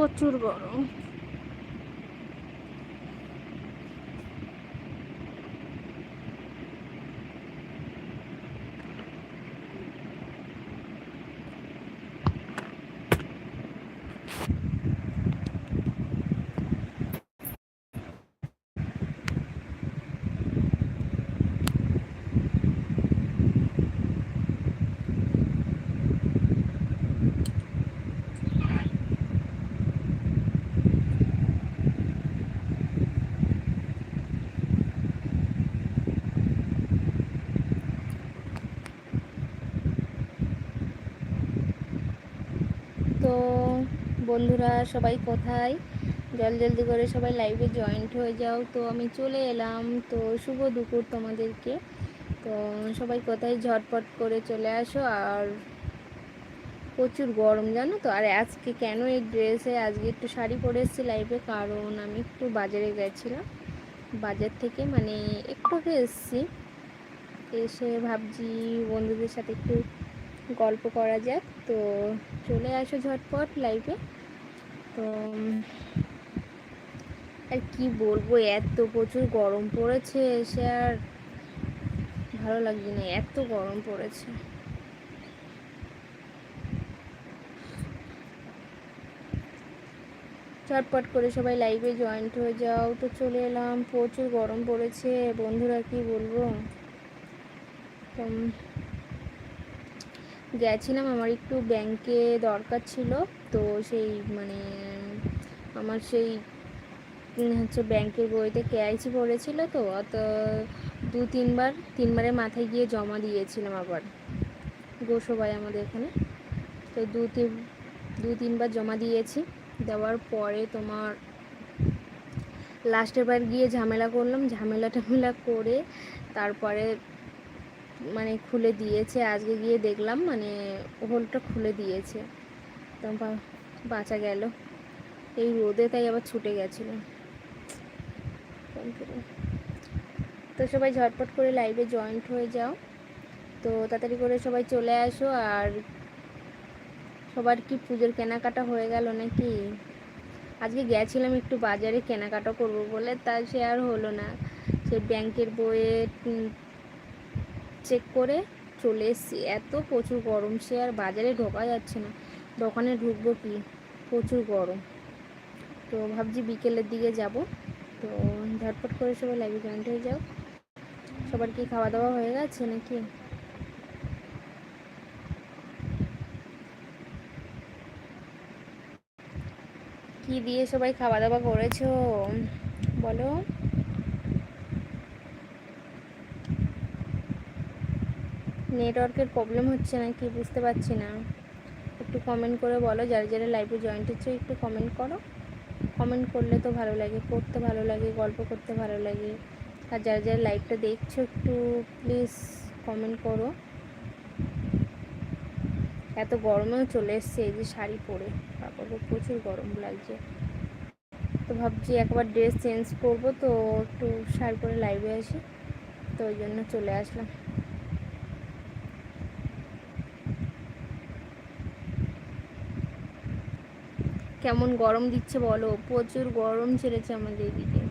প্রচুর গরম তো বন্ধুরা, সবাই কোথায়? জল জলদি করে সবাই লাইভে জয়েন্ট হয়ে যাও। তো আমি চলে এলাম। তো শুভ দুপুর তোমাদেরকে। তো সবাই কোথায়? ঝটপট করে চলে আসো। আর প্রচুর গরম, জানো তো? আর আজকে কেন এই ড্রেসে আজকে একটু শাড়ি পরে এসেছি লাইভে কারণ আমি একটু বাজারে গেছিলাম। বাজার থেকে মানে একটু এসেছি। এসে ভাবছি বন্ধুদের সাথে একটু গল্প করা যাক। তো চলে আসো ঝটপট লাইভে তো আর কি বলব, এত প্রচুর গরম পড়েছে এসে আর ভালো লাগছে না, এত গরম পড়েছে। ঝটপট করে সবাই লাইভে জয়েন্ট হয়ে যাও, তো চলে এলাম। প্রচুর গরম পড়েছে, বন্ধুরা কি বলব? গেছিলাম, আমার একটু ব্যাংকে দরকার ছিল। তো সেই মানে আমার সেই হচ্ছে ব্যাংকের বইতে কেআইসি পড়েছিল তো, অত দু তিনবার, তিনবারের মাথায় গিয়ে জমা দিয়েছিলাম আবার। গোসবাই আমাদের এখানে। তো দু তিন, দু তিনবার জমা দিয়েছি। দেওয়ার পরে তোমার লাস্টের বার গিয়ে ঝামেলা করলাম। ঝামেলা টামেলা করে তারপরে মানে খুলে দিয়েছে। আজকে গিয়ে দেখলাম মানে হোলটা খুলে দিয়েছে। তো বাঁচা গেল। এই রোদে তাই আবার ছুটে গেছিল তো সবাই ঝটপট করে লাইভে জয়েন্ট হয়ে যাও। তো তাড়াতাড়ি করে সবাই চলে আসো। আর সবার কি পুজোর কেনাকাটা হয়ে গেল নাকি? আজকে গেছিলাম একটু বাজারে কেনাকাটা করব বলে, তা সে আর হলো না। সে ব্যাংকের বইয়ে চেক করে চলে এসছি। এত প্রচুর গরম, সে আর বাজারে ঢোকা যাচ্ছে না। দোকানে ঢুকবো কি? প্রচুর গরম। তো ভাবছি বিকেলের দিকে যাব। তো ঝটপট করে সবাই লাইভে জয়েন্ট হয়ে যাও। সবার কি খাওয়া দাওয়া হয়ে গেছে নাকি? কি দিয়ে সবাই খাওয়া দাওয়া করেছ? বলো। নেটওয়ার্কের প্রবলেম হচ্ছে নাকি? বুঝতে পারছি না। একটু কমেন্ট করে বলো। যারা যারা লাইভে জয়েন্ট হচ্ছে, একটু কমেন্ট করো। কমেন্ট করলে তো ভালো লাগে পড়তে ভালো লাগে, গল্প করতে ভালো লাগে। আর যারা যারা লাইভটা দেখছ, একটু প্লিজ কমেন্ট করো। এত গরমেও চলে এসছে, এই যে শাড়ি পরে। তারপর প্রচুর গরম লাগছে। তো ভাবছি একবার ড্রেস চেঞ্জ করব, তো একটু শাড়ি পরে লাইভে আসি। তো ওই জন্য চলে আসলাম। কেমন গরম দিচ্ছে বলো? প্রচুর গরম ছেড়েছে আমাদের এদিকে।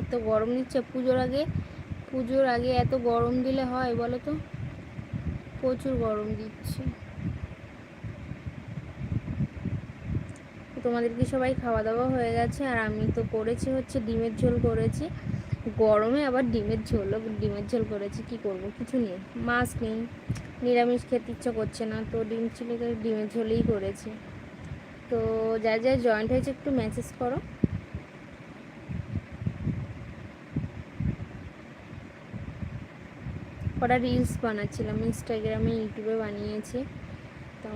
এত গরম দিচ্ছে পুজোর আগে? পুজোর আগে এত গরম দিলে হয় বলো তো? প্রচুর গরম দিচ্ছে। তোমাদের কি সবাই খাওয়া দাওয়া হয়ে গেছে? আর আমি তো করেছি হচ্ছে ডিমের ঝোল করেছি। গরমে আবার ডিমের ঝোল ডিমের ঝোল করেছি, কি করব? কিছু নেই। মাছ নেই। নিরামিষ খেতে ইচ্ছে করছে না, তো ডিম ছিল তো ডিমের ঝোলেই করেছি। তো যা যা জয়েন্ট হয়েছে একটু মেসেজ করো। কটা রিলস বানাচ্ছিলাম ইনস্টাগ্রামে ইউটিউবে বানিয়েছি। তো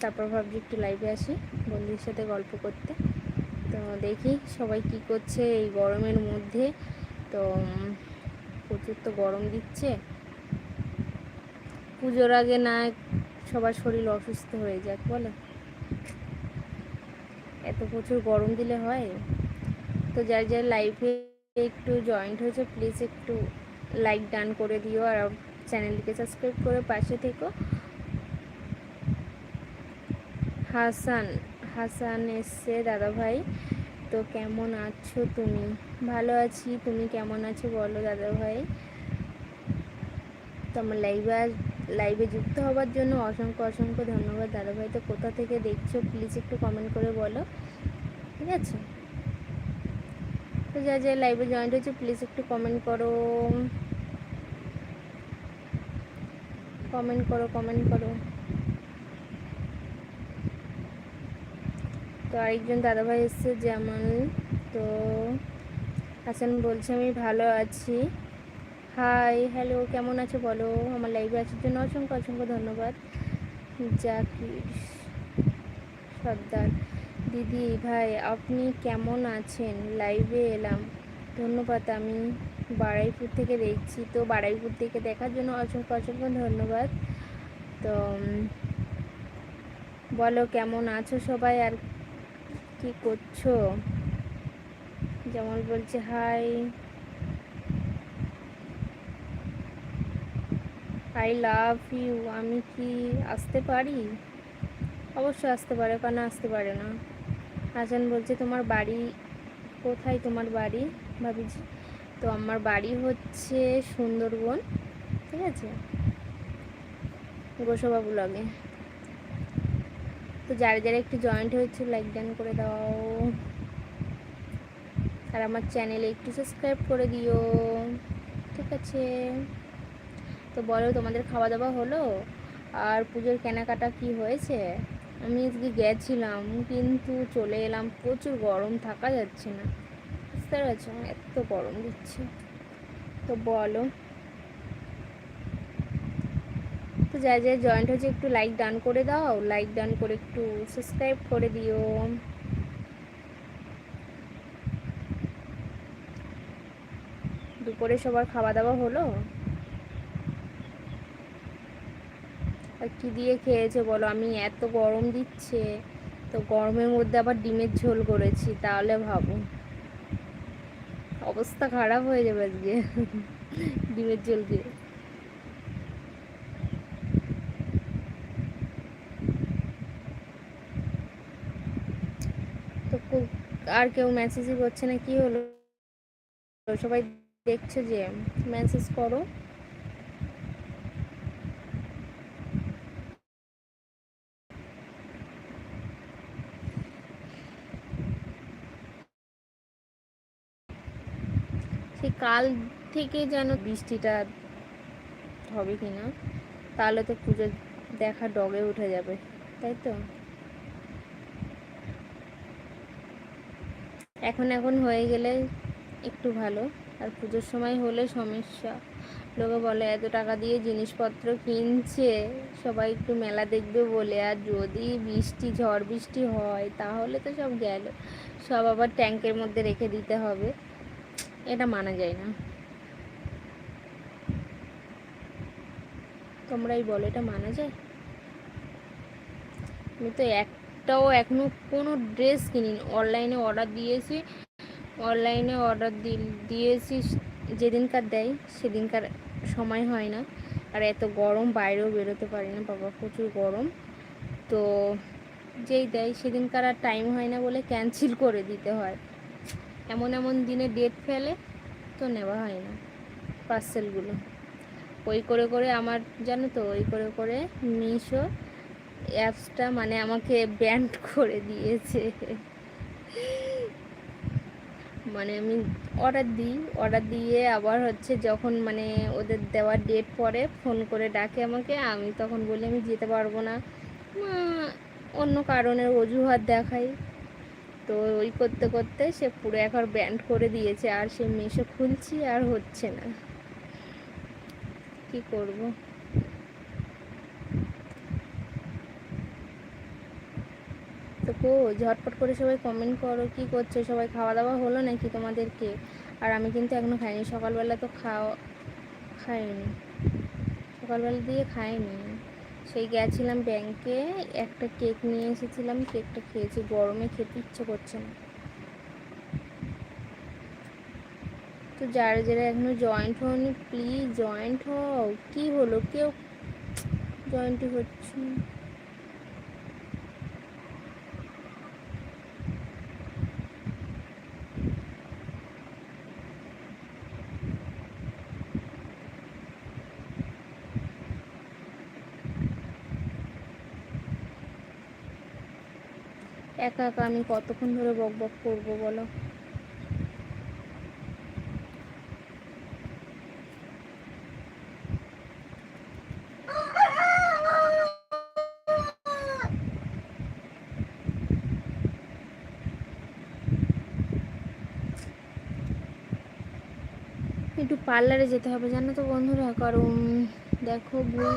তারপর ভাবছি একটু লাইভে আসি, বন্ধুদের সাথে গল্প করতে। তো দেখি সবাই কি করছে এই গরমের মধ্যে। তো, প্রচুর তো গরম দিচ্ছে। পুজোর আগে না সবার শরীর অসুস্থ হয়ে যাক, বলো। এত প্রচুর গরম দিলে হয়। তো যার যার লাইফে একটু জয়েন্ট হয়েছে প্লিজ একটু লাইক ডান করে দিও আর চ্যানেলটিকে সাবস্ক্রাইব করে পাশে থেকো। হাসান হাসান এসছে দাদা ভাই তো কেমন আছো তুমি? ভালো আছি, তুমি কেমন আছো বলো দাদা ভাই তো আমার লাইভে লাইভে যুক্ত হওয়ার জন্য অসংখ্য অসংখ্য ধন্যবাদ। দাদা ভাই তো কোথা থেকে দেখছ? প্লিজ একটু কমেন্ট করে বলো। ঠিক আছে? তো যা যা লাইভে জয়েন্ট হয়েছে প্লিজ একটু কমেন্ট করো। কমেন্ট করো কমেন্ট করো। তো আরেকজন দাদাভাই এসছে, যেমন তো হাসান বলছে, আমি ভালো আছি। হাই হ্যালো কেমন আছো বলো? আমার লাইভে আসার জন্য অসংখ্য অসংখ্য ধন্যবাদ। জাকির সর্দার, দিদি, ভাই, আপনি কেমন আছেন? লাইভে এলাম। ধন্যবাদ, আমি বাড়াইপুর থেকে দেখছি। তো বাড়াইপুর থেকে দেখার জন্য অসংখ্য অসংখ্য ধন্যবাদ। তো বলো, কেমন আছো সবাই? আর কি করছ? যেমন বলছে, হাই। I love you. আমি কি আসতে পারি? অবশ্যই আসতে পারে, কেন আসতে পারে না? হাসান বলছে, তোমার বাড়ি কোথায়? তোমার বাড়ি? ভাবিছি। তো আমার বাড়ি হচ্ছে সুন্দরবন। ঠিক আছে? গোসবাবু লগে। তো যারা যারা একটু জয়েন্ট হয়েছে লাইক ডান করে দাও। আর আমার চ্যানেলে একটু সাবস্ক্রাইব করে দিও। ঠিক আছে? তো বলো, তোমাদের খাওয়া দাওয়া হলো? আর পুজোর কেনাকাটা কি হয়েছে? আমি আজকে গেছিলাম, কিন্তু চলে এলাম, প্রচুর গরম, থাকা যাচ্ছে না। বুঝতে পারছ? এত গরম দিচ্ছে। তো বলো তো যা যা জয়েন্ট হয়েছে একটু লাইক ডান করে দাও লাইক ডান করে একটু সাবস্ক্রাইব করে দিও। দুপুরে সবার খাওয়া দাওয়া হলো? আর কী দিয়ে খেয়েছে বলো? আমি এত গরম দিচ্ছে, তো গরমের মধ্যে আবার ডিমের ঝোল করেছি, তাহলে ভাবো। অবস্থা খারাপ হয়ে যাবে আজকে, ডিমের ঝোল দিয়ে তো আর কেউ মেসেজই করছে না, কি হলো? সবাই দেখছ যে মেসেজ করো। কাল থেকে যেন বৃষ্টিটা হবে কি না তাহলে তো পুজো দেখা ডগে উঠে যাবে, তাই তো? এখন এখন হয়ে গেলে একটু ভালো। আর পুজোর সময় হলে সমস্যা। লোকে বলে, এত টাকা দিয়ে জিনিসপত্র কিনছে? সবাই একটু মেলা দেখবে বলে। আর যদি বৃষ্টি, ঝড় বৃষ্টি হয়, তাহলে তো সব গেল। সব আবার ট্যাঙ্কের মধ্যে রেখে দিতে হবে। এটা মানা যায় না। তোমরাই বলো, এটা মানা যায়? আমি তো একটাও এখনও কোনো ড্রেস কিনিনি। অনলাইনে অর্ডার দিয়েছি। অনলাইনে অর্ডার দিয়েছি। যেদিনকার দেয়, সেদিনকার সময় হয় না। আর এত গরম, বাইরেও বেরোতে পারি না। বাবা, প্রচুর গরম। তো যেই দেয়, সেদিনকার আর টাইম হয় না বলে ক্যান্সেল করে দিতে হয়। এমন এমন দিনে ডেট ফেলে, তো নেওয়া হয় না পার্সেলগুলো ওই করে করে আমার, জানো তো, ওই করে করে মিশো। অ্যাপসটা মানে আমাকে ব্যান্ড করে দিয়েছে। মানে আমি অর্ডার দিই অর্ডার দিয়ে আবার হচ্ছে যখন মানে ওদের দেওয়ার ডেট পরে ফোন করে ডাকে আমাকে, আমি তখন বলি, আমি যেতে পারব না। অন্য কারণের অজুহাত দেখাই। তো ওই করতে করতে সে পুরো একবার ব্যান্ড করে দিয়েছে, আর সে মেশো খুলছি আর হচ্ছে না। কি করব? কো ঝটপট করে সবাই কমেন্ট করো, কি করছ? সবাই খাওয়া দাওয়া হলো নাকি তোমাদেরকে? আর আমি কিন্তু এখনও খাইনি, সকালবেলা তো খাওয়া খাইনি। সকালবেলা দিয়ে খাইনি। সেই গেছিলাম ব্যাংকে একটা কেক নিয়ে এসেছিলাম কেকটা খেয়েছি, গরমে খেতে ইচ্ছে করছে না। তো যারা যারা এখনও জয়েন্ট হয়নি প্লিজ জয়েন্ট হও। কি হলো? কেউ জয়েন্টই হচ্ছে একা একা আমি কতক্ষণ ধরে বক বক করব বলো? একটু পার্লারে যেতে হবে, জানো তো বন্ধুরা? কারণ দেখো ভুল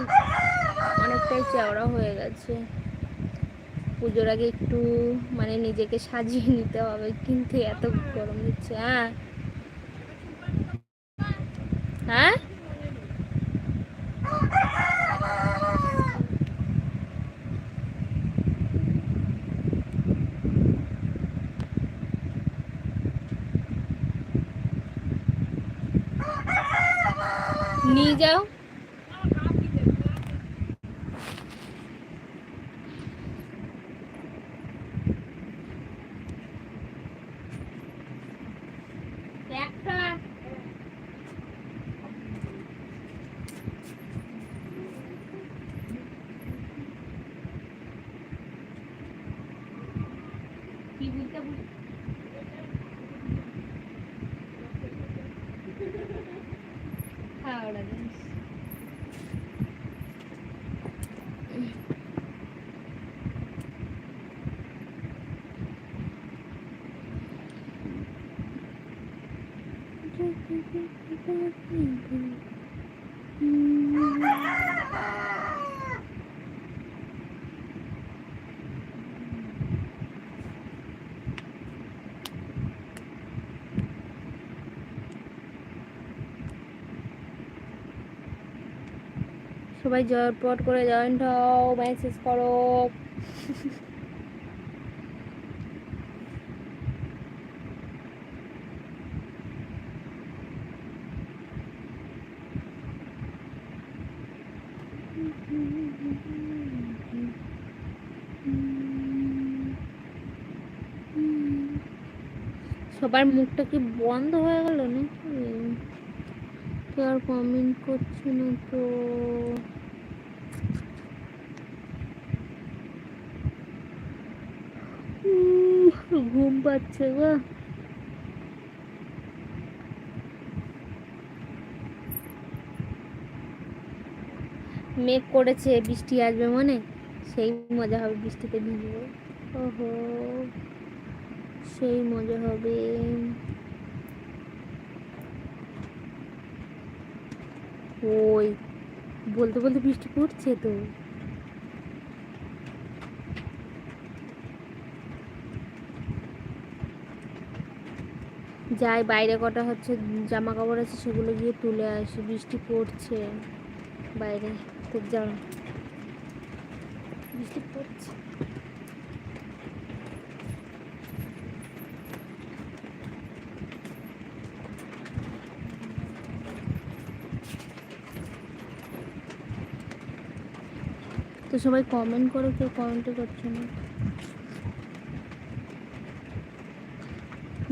অনেকটাই চওড়া হয়ে গেছে। পুজোর আগে একটু মানে নিজেকে সাজিয়ে নিতে হবে, কিন্তু এত গরম দিচ্ছে হ্যাঁ? হ্যাঁ? নিয়ে যাও। ಮಾಡೋದು সবাই জটপট করে জয়েন্ট হও মেসেজ করো। সবার মুখটা কি বন্ধ হয়ে গেল নাকি? কেউ আর কমেন্ট করছে না তো। ঘুম পাচ্ছে গো। মেঘ করেছে, বৃষ্টি আসবে মনে? সেই মজা হবে বৃষ্টিতে ভিজবো। ওহো, সেই মজা হবে। ওই, বলতে বলতে বৃষ্টি পড়ছে তো। যাই, বাইরে কটা হচ্ছে জামা কাপড় আছে, সেগুলো গিয়ে তুলে আসি। বৃষ্টি পড়ছে। বাইরে তো যাও। বৃষ্টি পড়ছে। তো সবাই কমেন্ট করো, কেউ কমেন্টও করছে না।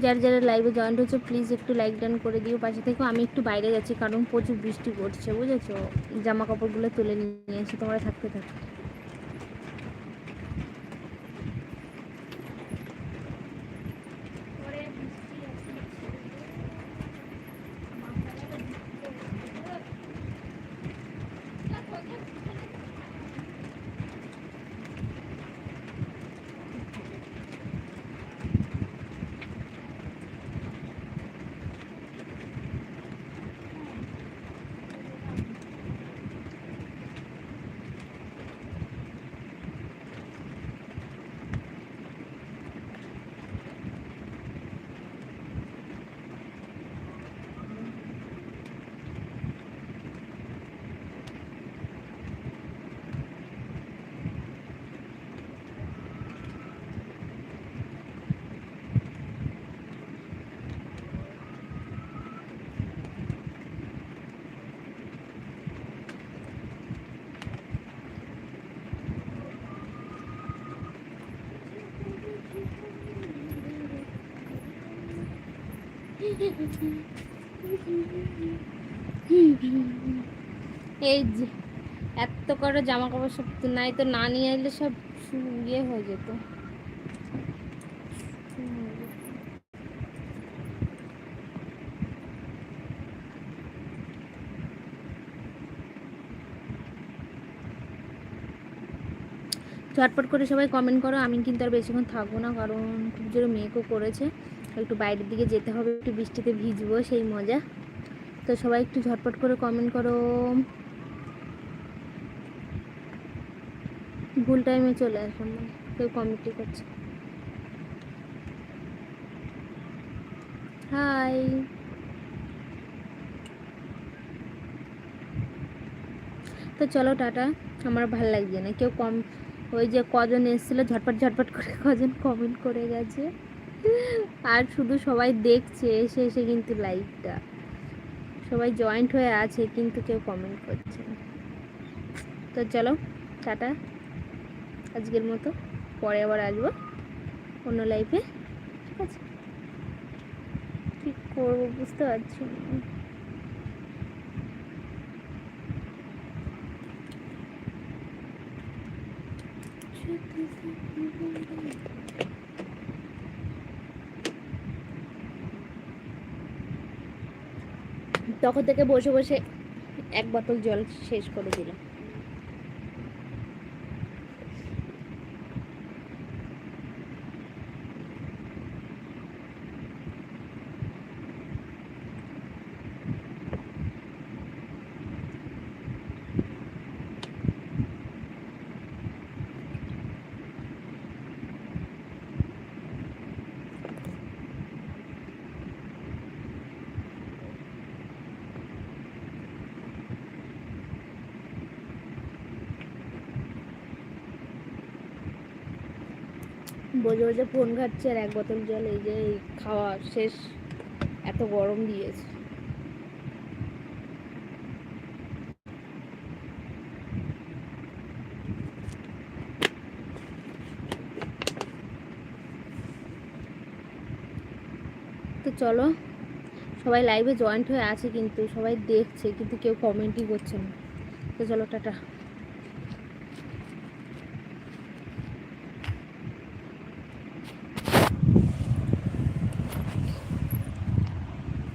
যারা যারা লাইভে জয়েন্ট হচ্ছে প্লিজ একটু লাইক ডান করে দিও, পাশে থেকে। আমি একটু বাইরে যাচ্ছি, কারণ প্রচুর বৃষ্টি পড়ছে, বুঝেছ? জামা কাপড়গুলো তুলে নিয়ে এসে তোমরা থাকতে থাকো। এই যে, এত করে জামা কাপড় সব নাই তো, না নিয়ে এলে সব ইয়ে হয়ে যেত। ঝটপট করে সবাই কমেন্ট করো, আমি কিন্তু আর বেশিক্ষণ থাকব না, কারণ খুব জোরে মেঘও করেছে। একটু বাইরের দিকে যেতে হবে, একটু বৃষ্টিতে ভিজবো, সেই মজা। তো সবাই একটু ঝটপট করে কমেন্ট করো। ভুল টাইমে চলে আসলাম মানে কেউ কমেন্টই করছে হাই তো চলো টাটা, আমার ভালো লাগছে না। কেউ কম ওই যে কজন এসেছিল, ঝটপট ঝটপট করে কজন কমেন্ট করে গেছে। আর শুধু সবাই দেখছে, এসে এসে কিন্তু লাইভটা সবাই জয়েন্ট হয়ে আছে, কিন্তু কেউ কমেন্ট করছে না। তো চলো, টাটা। আজকের মতো, পরে আবার আসব অন্য লাইফে ঠিক আছে? কী করব বুঝতে পারছি না। তখন থেকে বসে বসে এক বোতল জল শেষ করে দিলাম। বসে বসে ফোন ঘাটছে আর এক বোতল জল, এই যে খাওয়া শেষ, এত গরম দিয়েছে। তো চলো, সবাই লাইভে জয়েন্ট হয়ে আছে কিন্তু সবাই দেখছে, কিন্তু কেউ কমেন্টই করছে না। তো চলো, টাটা।